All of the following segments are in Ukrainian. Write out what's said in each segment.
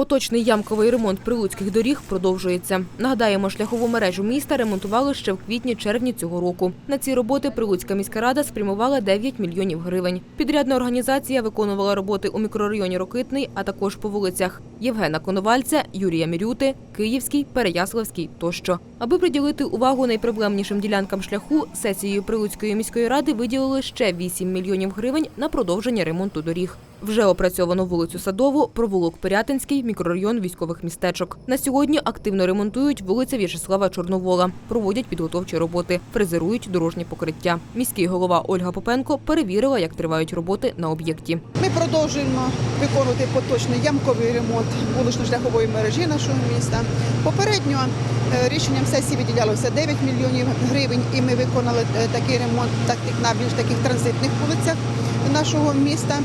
Поточний ямковий ремонт прилуцьких доріг продовжується. Нагадаємо, шляхову мережу міста ремонтували ще в квітні-червні цього року. На ці роботи Прилуцька міська рада спрямувала 9 мільйонів гривень. Підрядна організація виконувала роботи у мікрорайоні Рокитний, а також по вулицях Євгена Коновальця, Юрія Мірюти, Київський, Переяславський тощо. Аби приділити увагу найпроблемнішим ділянкам шляху, сесією Прилуцької міської ради виділили ще 8 мільйонів гривень на продовження ремонту доріг. Вже опрацьовано вулицю Садову, провулок Пирятинський, мікрорайон військових містечок. На сьогодні активно ремонтують вулиця В'ячеслава Чорновола, проводять підготовчі роботи, фрезерують дорожні покриття. Міський голова Ольга Попенко перевірила, як тривають роботи на об'єкті. Ми продовжуємо виконувати поточний ямковий ремонт вулично-шляхової мережі нашого міста. Попередньо е, рішенням сесії виділялося 9 мільйонів гривень, і ми виконали е, такий ремонт на більш таких транзитних вулицях нашого міста.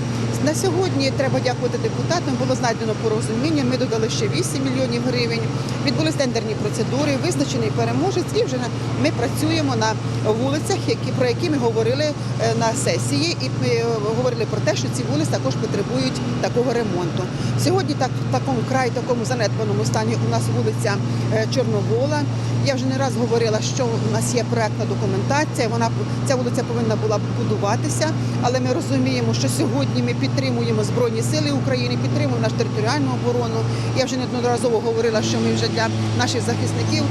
Сьогодні треба дякувати депутатам. Було знайдено порозуміння. Ми додали ще 8 мільйонів гривень. Відбулись тендерні процедури, визначений переможець, і вже ми працюємо на вулицях, які про які ми говорили е, на сесії, і ми е, говорили про те, що ці вулиці також потребують такого ремонту. Сьогодні так в такому край, такому занедбаному стані у нас вулиця е, Чорновола. Я вже не раз говорила, що у нас є проектна документація. Вона ця вулиця повинна була будуватися, але ми розуміємо, що сьогодні ми підтримуємо збройні сили України, підтримуємо нашу територіальну оборону. Я вже неодноразово говорила, що ми вже для наших захисників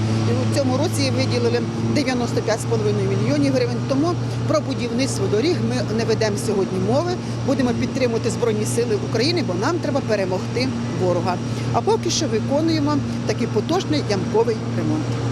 у цьому році виділили 95,5 мільйонів гривень. Тому про будівництво доріг ми не ведемо сьогодні мови. Будемо підтримувати збройні сили України, бо нам треба перемогти ворога. А поки що виконуємо такий потужний ямковий ремонт.